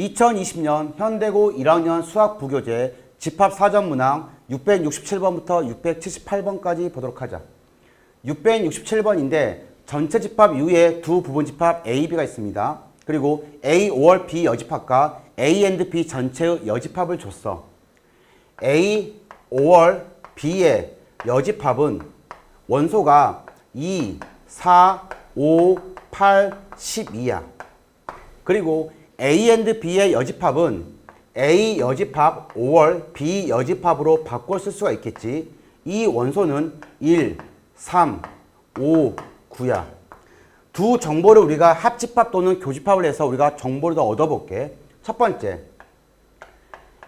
2020년 현대고 1학년 수학 부교재 집합 사전 문항 667번부터 678번까지 보도록 하자. 667번인데 전체 집합 이후에 두 부분 집합 A, B가 있습니다. 그리고 A, 5월 B 여집합과 A and B 전체의 여집합을 줬어. A, 5월 B의 여집합은 원소가 2, 4, 5, 8, 12야. 그리고 A and B의 여집합은 A 여집합 5월 B 여집합으로 쓸 수가 있겠지. 이 원소는 1, 3, 5, 9야. 두 정보를 우리가 합집합 또는 교집합을 해서 우리가 정보를 더 얻어볼게. 첫 번째,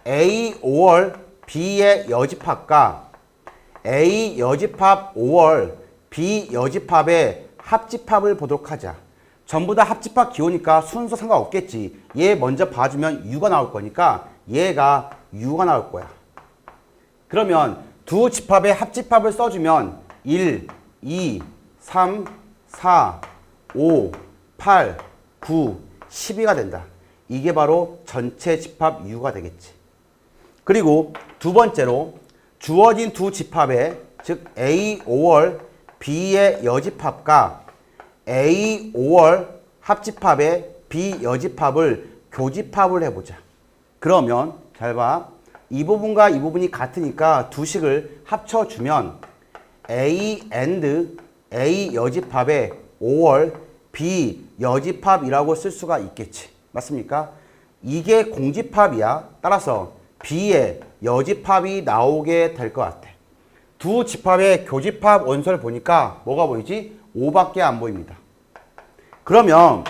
A 5월 B의 여집합과 A 여집합 5월 B 여집합의 합집합을 보도록 하자. 전부 다 합집합 기호니까 순서 상관없겠지. 얘 먼저 봐주면 U가 나올 거니까 얘가 U가 나올 거야. 그러면 두 집합의 합집합을 써주면 1, 2, 3, 4, 5, 8, 9, 12가 된다. 이게 바로 전체 집합 U가 되겠지. 그리고 두 번째로 주어진 두 집합의 즉 A 5월 B의 여집합과 A 5월 합집합의 B 여집합을 교집합을 해보자. 그러면 잘 봐. 이 부분과 이 부분이 같으니까 두 식을 합쳐주면 A and A 여집합의 5월 B 여집합이라고 쓸 수가 있겠지. 맞습니까? 이게 공집합이야. 따라서 B의 여집합이 나오게 될 것 같아. 두 집합의 교집합 원소를 보니까 뭐가 보이지? 5밖에 안 보입니다. 그러면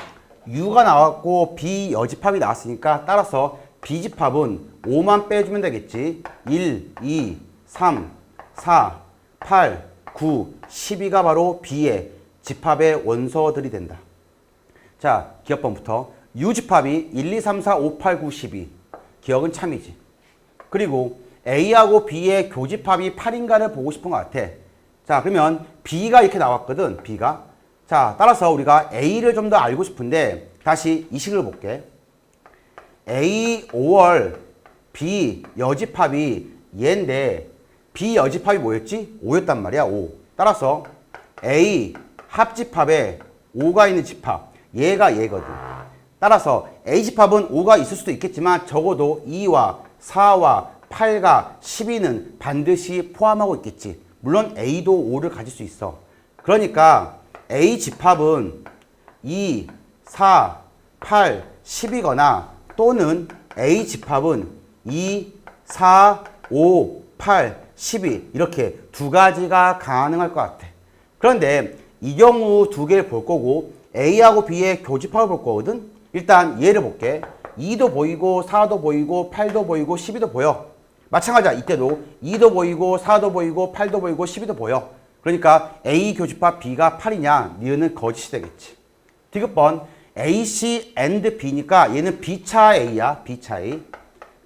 U가 나왔고 B 여집합이 나왔으니까 따라서 B집합은 5만 빼주면 되겠지. 1, 2, 3, 4, 8, 9, 12가 바로 B의 집합의 원소들이 된다. 자, 기억번부터 U집합이 1, 2, 3, 4, 5, 8, 9, 12. 기억은 참이지. 그리고 A하고 B의 교집합이 8인가를 보고 싶은 것 같아. 자, 그러면 B가 이렇게 나왔거든, B가. 자, 따라서 우리가 A를 좀 더 알고 싶은데, 다시 이 식을 볼게. A 5월 B 여집합이 얘인데, B 여집합이 뭐였지? 5였단 말이야, 5. 따라서 A 합집합에 5가 있는 집합, 얘가 얘거든. 따라서 A 집합은 5가 있을 수도 있겠지만 적어도 2와 4와 8과 12는 반드시 포함하고 있겠지. 물론 A도 5를 가질 수 있어. 그러니까 A 집합은 2, 4, 8, 10이거나 또는 A 집합은 2, 4, 5, 8, 12 이렇게 두 가지가 가능할 것 같아. 그런데 이 경우 두 개를 볼 거고 A하고 B의 교집합을 볼 거거든. 일단 얘를 볼게. 2도 보이고 4도 보이고 8도 보이고 12도 보여. 마찬가지야. 이때도 2도 보이고 4도 보이고 8도 보이고 12도 보여. 그러니까 A 교집합 B가 8이냐? 니은은 거짓이 되겠지. 디귿번 AC and B니까 얘는 B차 A야. B차 A.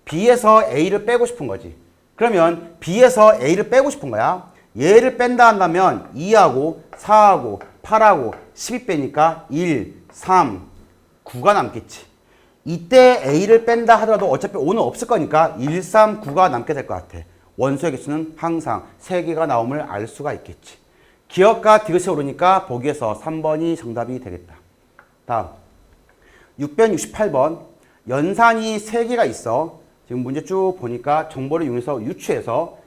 B에서 A를 빼고 싶은 거지. 그러면 B에서 A를 빼고 싶은 거야. 얘를 뺀다 한다면 2하고 4하고 8하고 12 빼니까 1, 3, 9가 남겠지. 이때 A를 뺀다 하더라도 어차피 5는 없을 거니까 1, 3, 9가 남게 될 것 같아. 원소의 개수는 항상 3개가 나옴을 알 수가 있겠지. 기억과 디귿이 오르니까 보기에서 3번이 정답이 되겠다. 다음 668번 연산이 3개가 있어. 지금 문제 쭉 보니까 정보를 이용해서 유추해서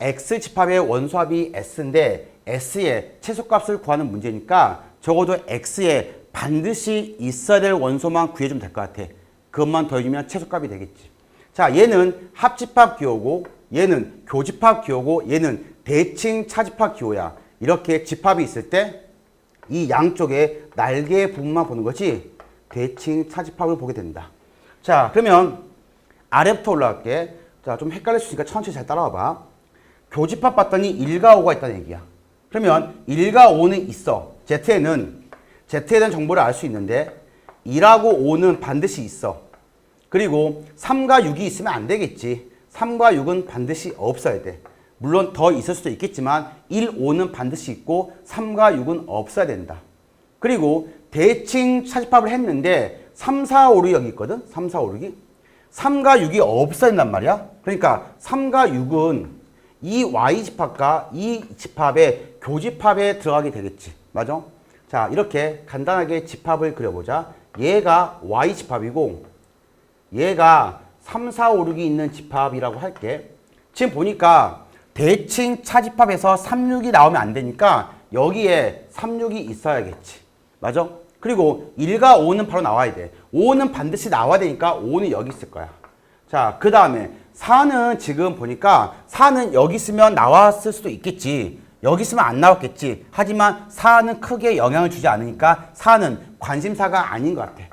X집합의 원소합이 S인데 S의 최소값을 구하는 문제니까 적어도 X에 반드시 있어야 될 원소만 구해주면 될 것 같아. 그것만 더해주면 최소값이 되겠지. 자, 얘는 합집합 기호고, 얘는 교집합 기호고, 얘는 대칭 차집합 기호야. 이렇게 집합이 있을 때 이 양쪽에 날개 부분만 보는 거지 대칭 차집합을 보게 된다. 자, 그러면 아래부터 올라갈게. 자, 좀 헷갈릴 수 있으니까 천천히 잘 따라와 봐. 교집합 봤더니 1과 5가 있다는 얘기야. 그러면 1과 5는 있어. Z에는 Z에 대한 정보를 알 수 있는데 2하고 5는 반드시 있어. 그리고 3과 6이 있으면 안 되겠지. 3과 6은 반드시 없어야 돼. 물론 더 있을 수도 있겠지만 1, 5는 반드시 있고 3과 6은 없어야 된다. 그리고 대칭 차집합을 했는데 3, 4, 5, 6이 여기 있거든. 3, 4, 5, 6이. 3과 6이 없어야 된단 말이야. 그러니까 3과 6은 이 Y 집합과 이 집합의 교집합에 들어가게 되겠지. 맞아? 자, 이렇게 간단하게 집합을 그려보자. 얘가 Y 집합이고 얘가 3, 4, 5, 6이 있는 집합이라고 할게. 지금 보니까 대칭 차집합에서 3, 6이 나오면 안 되니까 여기에 3, 6이 있어야겠지. 맞아? 그리고 1과 5는 바로 나와야 돼. 5는 반드시 나와야 되니까 5는 여기 있을 거야. 자, 그 다음에 4는 지금 보니까 4는 여기 있으면 나왔을 수도 있겠지. 여기 있으면 안 나왔겠지. 하지만 4는 크게 영향을 주지 않으니까 4는 관심사가 아닌 것 같아.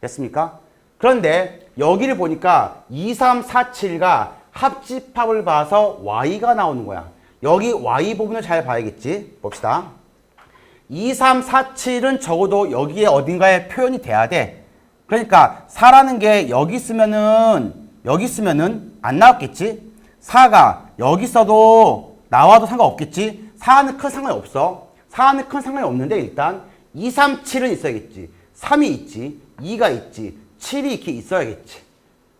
됐습니까? 그런데 여기를 보니까 2, 3, 4, 7가 합집합을 봐서 y가 나오는 거야. 여기 y 부분을 잘 봐야겠지. 봅시다. 2, 3, 4, 7은 적어도 여기에 어딘가에 표현이 돼야 돼. 그러니까 4라는 게 여기 있으면은 여기 있으면은 안 나왔겠지. 4가 여기 있어도 나와도 상관없겠지. 4는 큰 상관이 없어. 4는 큰 상관이 없는데 일단 2, 3, 7은 있어야겠지. 3이 있지. 2가 있지. 7이 이렇게 있어야겠지.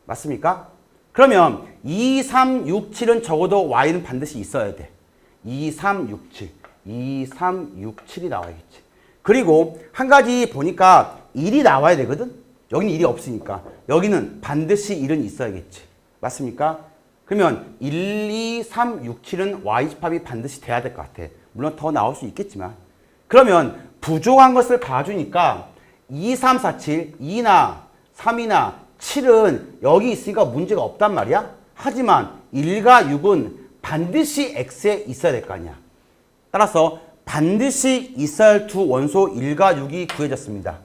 맞습니까? 그러면 2, 3, 6, 7은 적어도 y는 반드시 있어야 돼. 2, 3, 6, 7. 2, 3, 6, 7이 나와야겠지. 그리고 한 가지 보니까 1이 나와야 되거든? 여기는 1이 없으니까. 여기는 반드시 1은 있어야겠지. 맞습니까? 그러면 1, 2, 3, 6, 7은 y집합이 반드시 돼야 될 것 같아. 물론 더 나올 수 있겠지만. 그러면 부족한 것을 봐주니까 2, 3, 4, 7, 2나 3이나 7은 여기 있으니까 문제가 없단 말이야. 하지만 1과 6은 반드시 x에 있어야 될 거 아니야. 따라서 반드시 있어야 원소 1과 6이 구해졌습니다.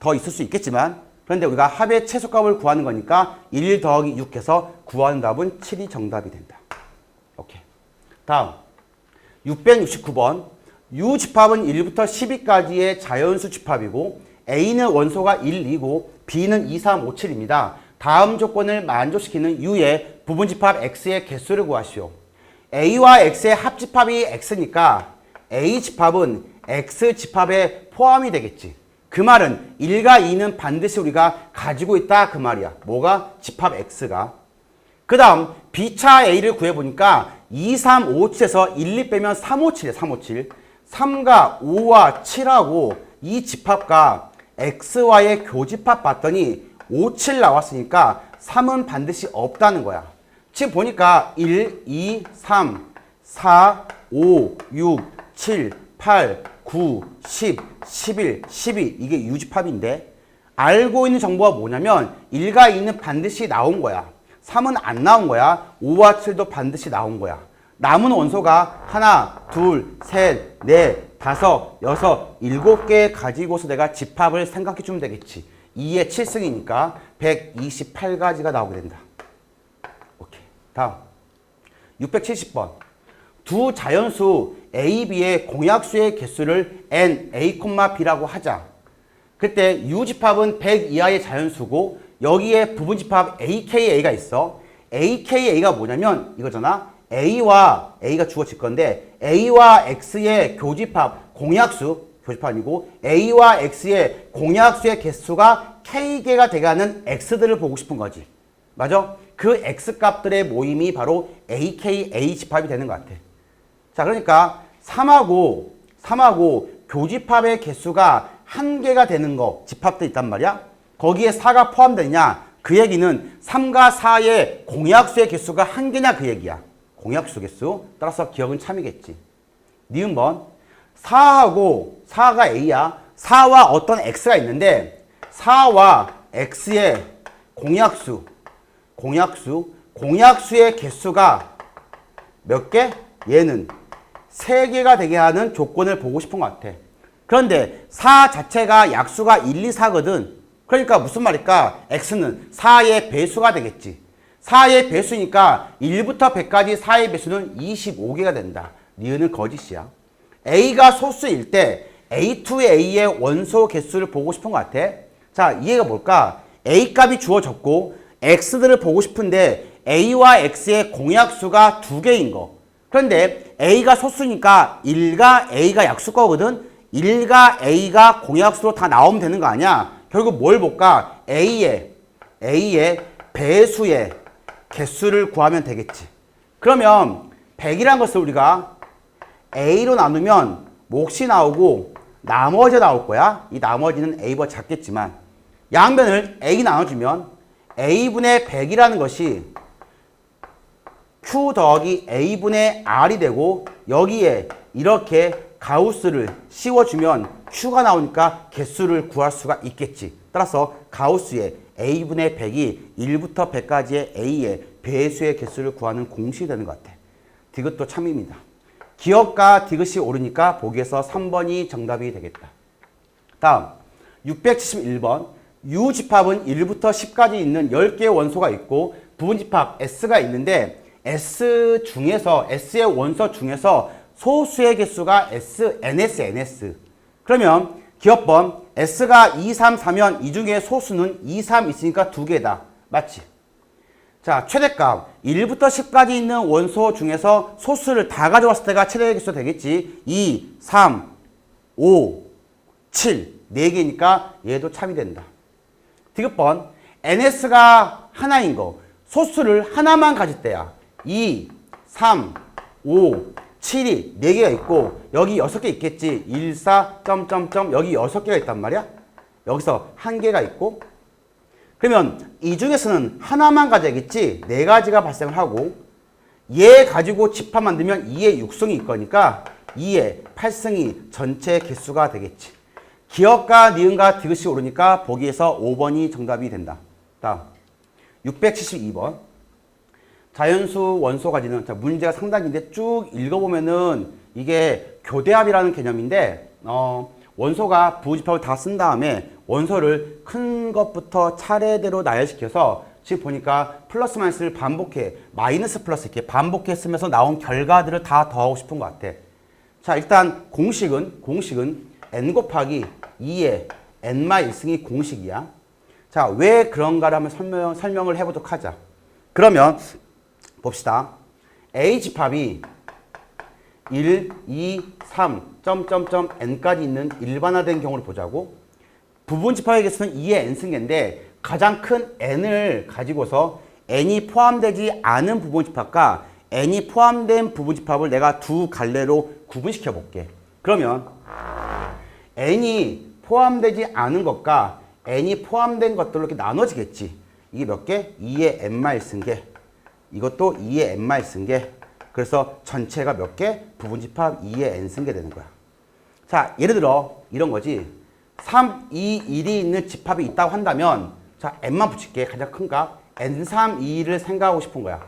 더 있을 수 있겠지만 그런데 우리가 합의 최소값을 구하는 거니까 1 더하기 6 해서 구하는 답은 7이 정답이 된다. 오케이. 다음 669번 U 집합은 1부터 10위까지의 자연수 집합이고 A는 원소가 1, 2고 B는 2, 3, 5, 7입니다. 다음 조건을 만족시키는 U의 부분 집합 X의 개수를 구하시오. A와 X의 합집합이 X니까 A 집합은 X 집합에 포함이 되겠지. 그 말은 1과 2는 반드시 우리가 가지고 있다 그 말이야. 뭐가? 집합 X가. 그 다음 B차 A를 구해보니까 2, 3, 5, 7에서 1, 2 빼면 3, 5, 7이야 3, 5, 7. 3과 5와 7하고 이 집합과 XY의 교집합 봤더니 5, 7 나왔으니까 3은 반드시 없다는 거야. 지금 보니까 1, 2, 3, 4, 5, 6, 7, 8, 9, 10, 11, 12 이게 유집합인데 알고 있는 정보가 뭐냐면 1과 2는 반드시 나온 거야. 3은 안 나온 거야. 5와 7도 반드시 나온 거야. 남은 원소가 하나, 둘, 셋, 넷, 다섯, 여섯, 일곱 개 가지고서 내가 집합을 생각해 주면 되겠지. 2의 7승이니까 128가지가 나오게 된다. 오케이. 다음. 670번. 두 자연수 A, B의 공약수의 개수를 N, A, B라고 하자. 그때 U 집합은 100 이하의 자연수고 여기에 부분 집합 AKA가 있어. AKA가 뭐냐면 이거잖아. A와 A가 주어질 건데 A와 X의 교집합 공약수 교집합 아니고 A와 X의 공약수의 개수가 K개가 돼가는 X들을 보고 싶은 거지. 맞아? 그 X 값들의 모임이 바로 AKA 집합이 되는 것 같아. 자, 그러니까 3하고 3하고 교집합의 개수가 한 개가 되는 거 집합도 있단 말이야. 거기에 4가 포함되냐? 그 얘기는 3과 4의 공약수의 개수가 한 개냐 그 얘기야. 공약수 개수. 따라서 기억은 참이겠지. 니은 번 4하고 4가 A야. 4와 어떤 X가 있는데 4와 X의 공약수 공약수 공약수의 개수가 몇 개? 얘는 세 개가 되게 하는 조건을 보고 싶은 것 같아. 그런데 4 자체가 약수가 1, 2, 4거든. 그러니까 무슨 말일까? x는 4의 배수가 되겠지. 4의 배수니까 1부터 100까지 4의 배수는 25개가 된다. 니은은 거짓이야. a가 소수일 때 a2의 a의 원소 개수를 보고 싶은 것 같아. 자, 이해가 뭘까? a 값이 주어졌고 x들을 보고 싶은데 a와 x의 공약수가 두 개인 거. 그런데 a가 소수니까 1과 a가 약수 거거든. 1과 a가 공약수로 다 나오면 되는 거 아니야? 결국 뭘 볼까? A의 A의 배수의 개수를 구하면 되겠지. 그러면 100이란 것을 우리가 A로 나누면 몫이 나오고 나머지 나올 거야. 이 나머지는 A보다 작겠지만 양변을 A 나눠주면 A분의 100이라는 것이 Q 더하기 A분의 R이 되고 여기에 이렇게 가우스를 씌워주면 Q가 나오니까 개수를 구할 수가 있겠지. 따라서 가우스의 A분의 100이 1부터 100까지의 A의 배수의 개수를 구하는 공식이 되는 것 같아. 디귿도 참입니다. 기억과 디귿이 오르니까 보기에서 3번이 정답이 되겠다. 다음 671번 U집합은 1부터 10까지 있는 10개의 원소가 있고 부분집합 S가 있는데 S 중에서 S의 원소 중에서 소수의 개수가 S, NS, NS. 그러면 기억번 S가 2, 3, 4면 이 중에 소수는 2, 3 있으니까 두 개다. 맞지? 자, 최대값 1부터 10까지 있는 원소 중에서 소수를 다 가져왔을 때가 최대 개수 되겠지. 2, 3, 5, 7. 4개니까 얘도 참이 된다. 디귿번 NS가 하나인 거 소수를 하나만 가질 때야 2, 3, 5, 7이 4개가 있고 여기 6개 있겠지. 1, 4, 점점점. 여기 6개가 있단 말이야. 여기서 한 개가 있고. 그러면 이 중에서는 하나만 가져야겠지. 네 가지가 발생을 하고 얘 가지고 집합 만들면 2의 6승이 있 거니까 2의 8승이 전체 개수가 되겠지. 기억과 니은과 디귿이 오르니까 보기에서 5번이 정답이 된다. 다음. 672번 자연수 원소 가지는 자, 문제가 상당인데 쭉 읽어보면은 이게 교대합이라는 개념인데 어, 원소가 부집합을 다 쓴 다음에 원소를 큰 것부터 차례대로 나열시켜서 지금 보니까 플러스 마이너스를 반복해 마이너스 플러스 이렇게 반복해 쓰면서 나온 결과들을 다 더하고 싶은 것 같아. 자 일단 공식은 공식은 n 곱하기 2의 n마 1승이 공식이야. 자, 왜 그런가를 한번 설명, 설명을 해보도록 하자. 그러면 봅시다. A 집합이 1, 2, 3, 점점점 n까지 있는 일반화된 경우를 보자고. 부분 집합의 개수는 2의 n승계인데 가장 큰 n을 가지고서 n이 포함되지 않은 부분 집합과 n이 포함된 부분 집합을 내가 두 갈래로 구분시켜 볼게. 그러면 n이 포함되지 않은 것과 n이 포함된 것들로 이렇게 나눠지겠지. 이게 몇 개? 2의 n마 1승계. 이것도 2의 n마 1승계. 그래서 전체가 몇 개? 부분집합 2의 n승계 되는 거야. 자, 예를 들어 이런 거지. 3, 2, 1이 있는 집합이 있다고 한다면 자, n만 붙일게. 가장 큰 값. n3, 2를 생각하고 싶은 거야.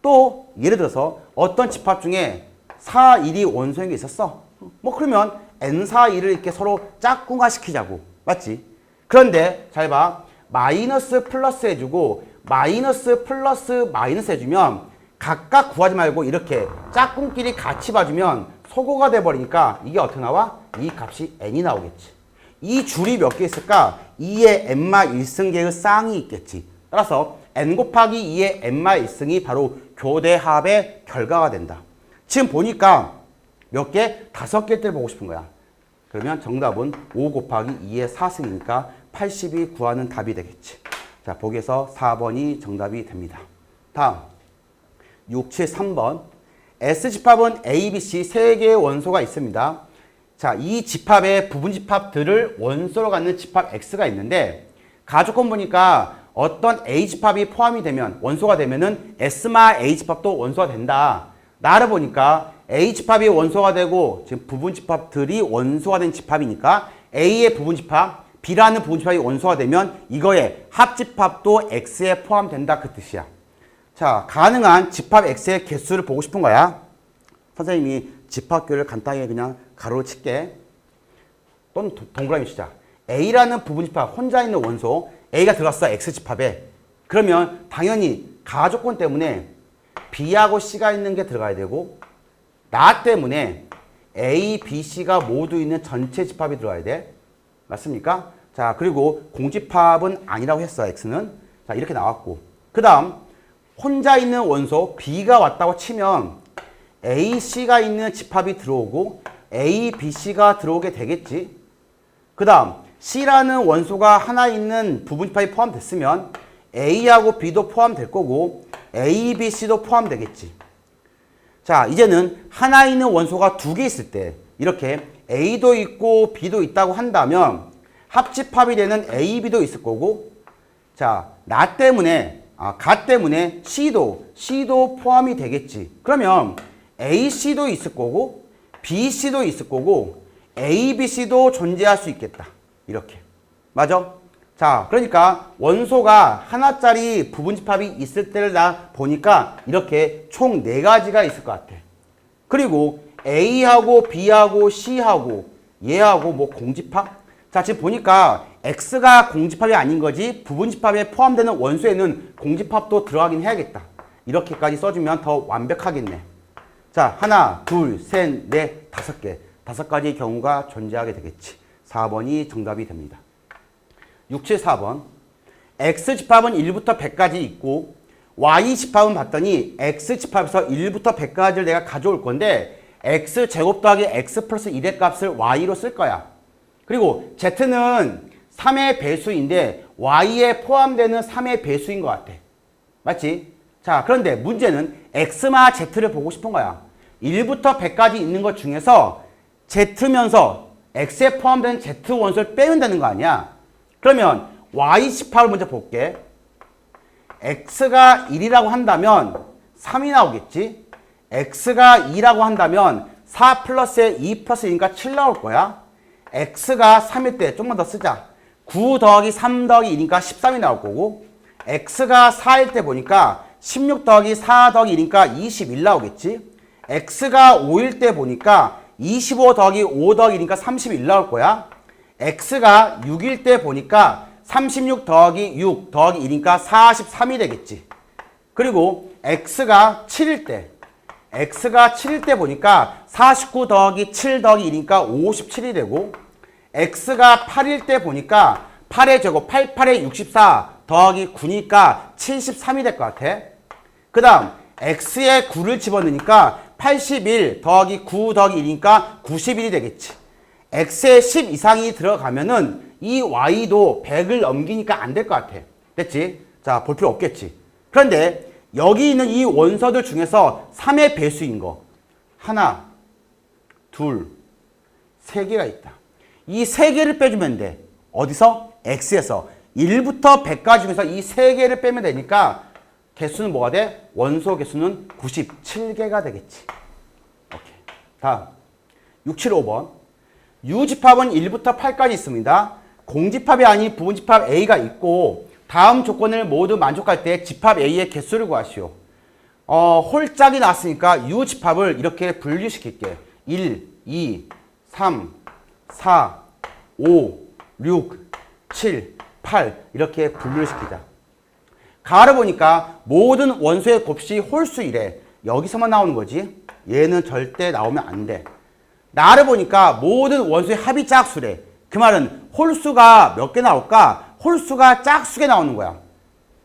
또 예를 들어서 어떤 집합 중에 4, 1이 원소인 게 있었어. 뭐 그러면 n4, 2를 이렇게 서로 짝꿍화 시키자고. 맞지? 그런데 잘 봐. 마이너스 플러스 해주고 마이너스 플러스 마이너스 해주면 각각 구하지 말고 이렇게 짝꿍끼리 같이 봐주면 소거가 돼버리니까 이게 어떻게 나와? 이 값이 n이 나오겠지. 이 줄이 몇 개 있을까? 2의 n마 1승계의 쌍이 있겠지. 따라서 n 곱하기 2의 n마 1승이 바로 교대합의 결과가 된다. 지금 보니까 몇 개? 다섯 개를 보고 싶은 거야. 그러면 정답은 5 곱하기 2의 4승이니까 80이 구하는 답이 되겠지. 자, 보기에서 4번이 정답이 됩니다. 다음 6, 7, 3번 S집합은 A, B, C 세 개의 원소가 있습니다. 자, 이 집합의 부분 집합들을 원소로 갖는 집합 X가 있는데 가족권 보니까 어떤 A 집합이 포함이 되면 원소가 되면은 S마 A 집합도 원소가 된다. 나를 보니까 A 집합이 원소가 되고 지금 부분 집합들이 원소가 된 집합이니까 A의 부분 집합, B라는 부분 집합이 원소가 되면 이거의 합 집합도 X에 포함된다 그 뜻이야. 자, 가능한 집합 X의 개수를 보고 싶은 거야. 선생님이 집합교를 간단하게 그냥 가로로 칠게. 또는 도- 동그라미 치자. A라는 부분 집합 혼자 있는 원소 A가 들어갔어 X 집합에. 그러면 당연히 가조건 때문에 B하고 C가 있는 게 들어가야 되고 나 때문에 A, B, C가 모두 있는 전체 집합이 들어가야 돼. 맞습니까? 자, 그리고 공집합은 아니라고 했어, X는. 자, 이렇게 나왔고. 그 다음, 혼자 있는 원소 B가 왔다고 치면 A, C가 있는 집합이 들어오고 A, B, C가 들어오게 되겠지. 그 다음, C라는 원소가 하나 있는 부분집합이 포함됐으면 A하고 B도 포함될 거고 A, B, C도 포함되겠지. 자, 이제는 하나 있는 원소가 두 개 있을 때 이렇게 A도 있고 B도 있다고 한다면 합집합이 되는 A, B도 있을 거고 자, 나 때문에 아, 가 때문에 C도 C도 포함이 되겠지. 그러면 A, C도 있을 거고 B, C도 있을 거고 A, B, C도 존재할 수 있겠다. 이렇게. 맞아? 자, 그러니까 원소가 하나짜리 부분집합이 있을 때를 나 보니까 이렇게 총 네 가지가 있을 것 같아. 그리고 A하고 B하고 C하고 얘하고 뭐 공집합? 자, 지금 보니까 X가 공집합이 아닌 거지 부분집합에 포함되는 원소에는 공집합도 들어가긴 해야겠다. 이렇게까지 써주면 더 완벽하겠네. 자, 하나, 둘, 셋, 넷, 다섯 개. 다섯 가지 경우가 존재하게 되겠지. 4번이 정답이 됩니다. 6, 7, 4번. X집합은 1부터 100까지 있고 Y집합은 봤더니 X집합에서 1부터 100까지를 내가 가져올 건데 X제곱 더하기 X 플러스 1의 값을 Y로 쓸 거야. 그리고 Z는 3의 배수인데 Y에 포함되는 3의 배수인 것 같아. 맞지? 자, 그런데 문제는 X마 Z를 보고 싶은 거야. 1부터 100까지 있는 것 중에서 Z면서 X에 포함된 Z 원소를 빼면 되는 거 아니야? 그러면 Y18을 먼저 볼게. X가 1이라고 한다면 3이 나오겠지? X가 2라고 한다면 4 플러스에 2 플러스 2니까 7 나올 거야. X가 3일 때 조금만 더 쓰자. 9 더하기 3 더하기 2니까 13이 나올 거고 X가 4일 때 보니까 16 더하기 4 더하기 2니까 21 나오겠지. X가 5일 때 보니까 25 더하기 5 더하기 2니까 31 나올 거야. X가 6일 때 보니까 36 더하기 6 더하기 1이니까 43이 되겠지. 그리고 X가 7일 때 X가 7일 때 보니까 49 더하기 7 더하기 1이니까 57이 되고 X가 8일 때 보니까 8의 제곱 8, 8에 64 더하기 9니까 73이 될 것 같아. 그 다음 X에 9를 집어넣으니까 81 더하기 9 더하기 1이니까 91이 되겠지. X에 10 이상이 들어가면은 이 Y도 100을 넘기니까 안 될 것 같아. 됐지? 자, 볼 필요 없겠지. 그런데 여기 있는 이 원서들 중에서 3의 배수인 거. 하나, 둘, 세 개가 있다. 이 세 개를 빼주면 돼. 어디서? X에서. 1부터 100까지 중에서 이 세 개를 빼면 되니까 개수는 뭐가 돼? 원소 개수는 97개가 되겠지. 오케이. 다음. 675번. 유집합은 1부터 8까지 있습니다. 공집합이 아닌 부분집합 A가 있고 다음 조건을 모두 만족할 때 집합 A의 개수를 구하시오. 어, 홀짝이 나왔으니까 유집합을 이렇게 분류시킬게. 1, 2, 3, 4, 5, 6, 7, 8 이렇게 분류를 시키자. 가를 보니까 모든 원소의 곱이 홀수 이래. 여기서만 나오는 거지. 얘는 절대 나오면 안 돼. 나를 보니까 모든 원소의 합이 짝수래. 그 말은 홀수가 몇 개 나올까? 홀수가 짝수게 나오는 거야.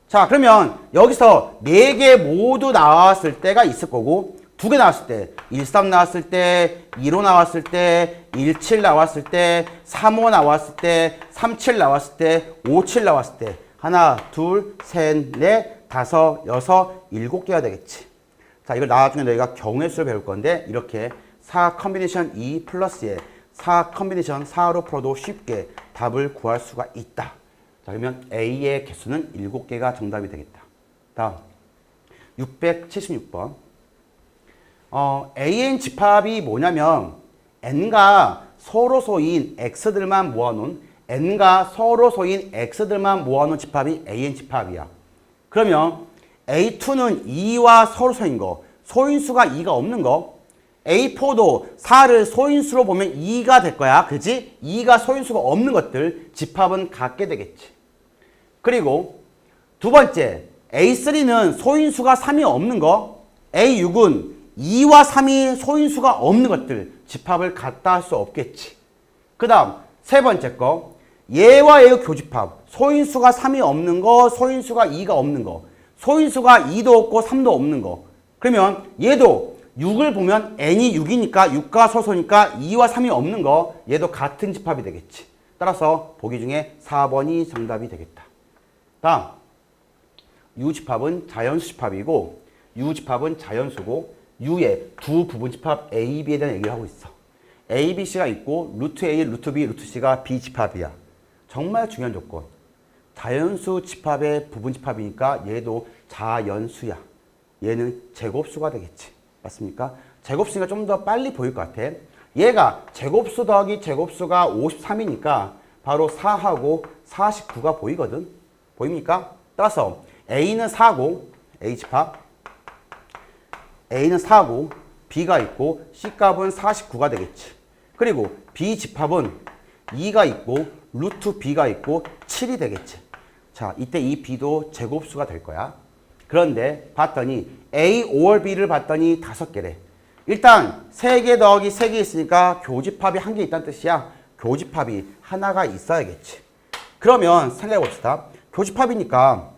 자, 그러면 여기서 네개 모두 나왔을 때가 있을 거고 두 개 나왔을 때 13 나왔을 때15 나왔을 때 17 나왔을 때 35 나왔을 때 37 나왔을 때 57 나왔을 때 하나, 둘, 셋, 넷, 다섯, 여섯, 일곱 개가 되겠지. 자, 이걸 나중에 너희가 경우의 수를 배울 건데 이렇게 4 컨비네이션 2 플러스에 4 컨비네이션 4로 풀어도 쉽게 답을 구할 수가 있다. 자, 그러면 A의 개수는 7개가 정답이 되겠다. 다음 676번 어, AN 집합이 뭐냐면 N가 서로소인 X들만 모아놓은 N가 서로소인 X들만 모아놓은 집합이 AN 집합이야. 그러면 A2는 2와 서로소인 거, 소인수가 2가 없는 거, A4도 4를 소인수로 보면 2가 될 거야. 그지? 2가 소인수가 없는 것들 집합은 같게 되겠지. 그리고 두 번째 A3는 소인수가 3이 없는 거 A6은 2와 3이 소인수가 없는 것들 집합을 같다 할 수 없겠지. 그 다음 세 번째 거 얘와 얘의 교집합 소인수가 3이 없는 거 소인수가 2가 없는 거 소인수가 2도 없고 3도 없는 거 그러면 얘도 6을 보면 n이 6이니까 6과 소소니까 2와 3이 없는 거 얘도 같은 집합이 되겠지. 따라서 보기 중에 4번이 정답이 되겠다. 다음 U집합은 자연수 집합이고 U집합은 자연수고 U의 두 부분 집합 A, B에 대한 얘기를 하고 있어. A, B, C가 있고 루트 A, 루트 B, 루트 C가 B 집합이야. 정말 중요한 조건. 자연수 집합의 부분 집합이니까 얘도 자연수야. 얘는 제곱수가 되겠지. 맞습니까? 제곱수니까 좀 더 빨리 보일 것 같아. 얘가 제곱수 더하기 제곱수가 53이니까 바로 4하고 49가 보이거든. 보입니까? 따라서 A는 4고 A 집합 A는 4고 B가 있고 C값은 49가 되겠지. 그리고 B 집합은 2가 있고 루트 B가 있고 7이 되겠지. 자, 이때 이 B도 제곱수가 될 거야. 그런데 봤더니 A, 5월 B를 봤더니 다섯 개래. 일단 세개 더하기 세개 있으니까 교집합이 한 개 있다는 뜻이야. 교집합이 하나가 있어야겠지. 그러면 생각해 봅시다. 교집합이니까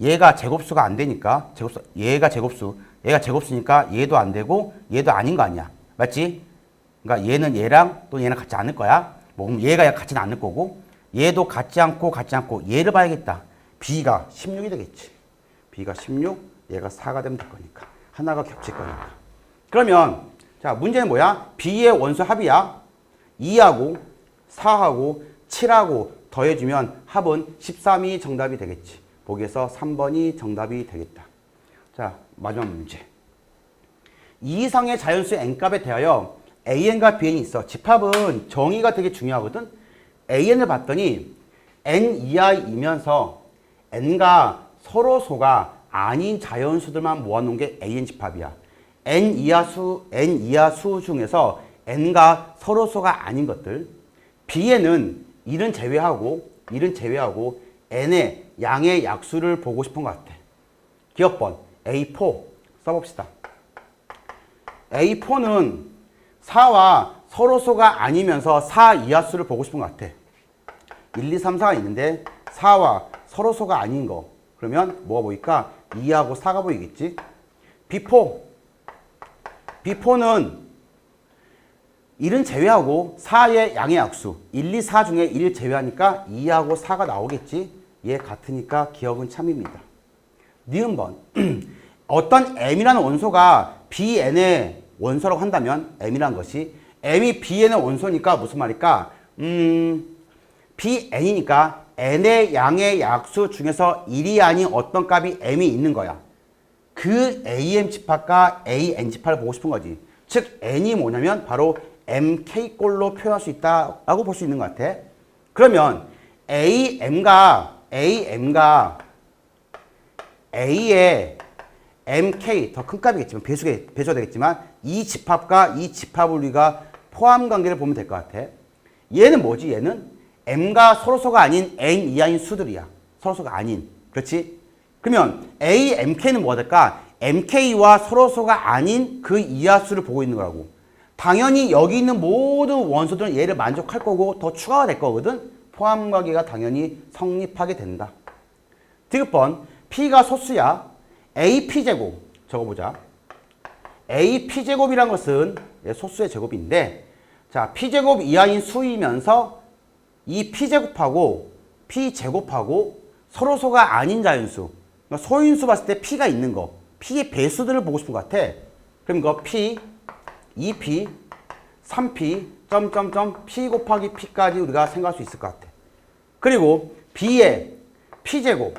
얘가 제곱수가 안 되니까 제곱수 얘가 제곱수 얘가 제곱수니까 얘도 안 되고 얘도 아닌 거 아니야 맞지? 그러니까 얘는 얘랑 또 얘랑 같지 않을 거야 뭐 그럼 얘가 같지는 않을 거고 얘도 같지 않고 같지 않고 얘를 봐야겠다 b가 16이 되겠지 b가 16 얘가 4가 되면 될 거니까 하나가 겹칠 거니까 그러면 자 문제는 뭐야? b의 원수 합이야 2하고 4하고 7하고 더해주면 합은 13이 정답이 되겠지. 보기에서 3번이 정답이 되겠다. 자, 마지막 문제. 이 이상의 자연수 n값에 대하여 an과 bn이 있어. 집합은 정의가 되게 중요하거든. an을 봤더니 n 이하이면서 n가 서로 소가 아닌 자연수들만 모아놓은 게 an 집합이야. n 이하 수, n 이하 수 중에서 n가 서로 소가 아닌 것들. b에는 1은 제외하고 1은 제외하고 n의 양의 약수를 보고 싶은 것 같아. 기억번 A4 써봅시다. A4는 4와 서로소가 아니면서 4 이하수를 보고 싶은 것 같아. 1, 2, 3, 4가 있는데 4와 서로소가 아닌 거. 그러면 뭐가 보일까? 2하고 4가 보이겠지? B4. B4는 1은 제외하고 4의 양의 약수 1, 2, 4 중에 1을 제외하니까 2하고 4가 나오겠지 얘 같으니까 기억은 참입니다 니은번. 어떤 m이라는 원소가 bn의 원소라고 한다면 m이라는 것이 m이 bn의 원소니까 무슨 말일까? 음 bn이니까 n의 양의 약수 중에서 1이 아닌 어떤 값이 m이 있는 거야. 그 am 집합과 an 집합을 보고 싶은 거지. 즉 n이 뭐냐면 바로 mk꼴로 표현할 수 있다라고 볼 수 있는 것 같아. 그러면 am가 am가 a의 mk 더 큰 값이겠지만 배수가 배수가 되겠지만 이 집합과 이 집합을 우리가 포함 관계를 보면 될 것 같아. 얘는 뭐지? 얘는 m가 서로소가 아닌 n 이하인 수들이야. 서로소가 아닌. 그렇지? 그러면 a mk는 뭐가 될까? mk와 서로소가 아닌 그 이하 수를 보고 있는 거라고. 당연히 여기 있는 모든 원소들은 얘를 만족할 거고 더 추가가 될 거거든. 포함 관계가 당연히 성립하게 된다. 디귿번 P가 소수야. AP제곱 적어보자. AP제곱이란 것은 소수의 제곱인데 자 P제곱 이하인 수이면서 이 P제곱하고 P제곱하고 서로소가 아닌 자연수 그러니까 소인수 봤을 때 P가 있는 거 P의 배수들을 보고 싶은 것 같아. 그럼 이거 P 2p, 3p, 점점점 p 곱하기 p까지 우리가 생각할 수 있을 것 같아. 그리고 b의 p제곱,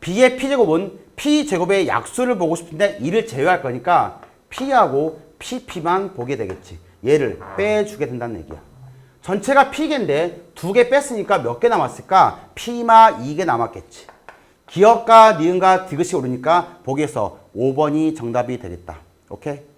b의 p제곱은 p제곱의 약수를 보고 싶은데 이를 제외할 거니까 p하고 pp만 보게 되겠지. 얘를 빼주게 된다는 얘기야. 전체가 p개인데 두 개 뺐으니까 몇 개 남았을까? p마 2개 남았겠지. 기억과 니은과 디귿이 오르니까 보기에서 5번이 정답이 되겠다. 오케이?